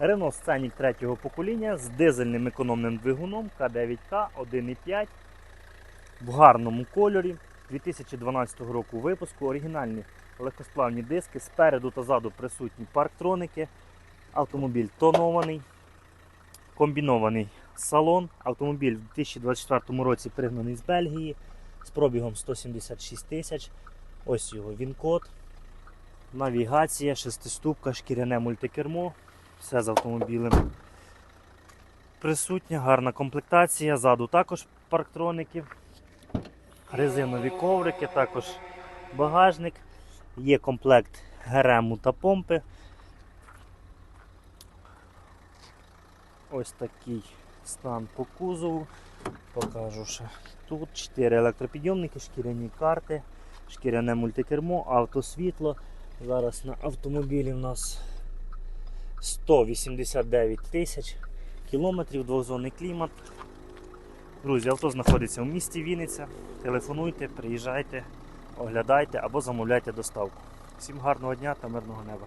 Renault Scenic третього покоління з дизельним економним двигуном К9К 1.5 в гарному кольорі 2012 року випуску. Оригінальні легкосплавні диски. Спереду та ззаду присутні парктроники. Автомобіль тонований, комбінований салон. Автомобіль в 2024 році пригнаний з Бельгії з пробігом 176 тисяч. Ось його він-код. Навігація, шестиступка, шкіряне мультикермо. Все з автомобілем присутня, гарна комплектація. Ззаду також парктроники, резинові коврики, також багажник. Є комплект ГРМу та помпи. Ось такий стан по кузову. Покажу ще. Тут 4 електропідйомники, шкіряні карти, шкіряне мультикермо, автосвітло. Зараз на автомобілі в нас 189 тисяч кілометрів, двохзонний клімат. Друзі, авто знаходиться в місті Вінниця. Телефонуйте, приїжджайте, оглядайте або замовляйте доставку. Всім гарного дня та мирного неба.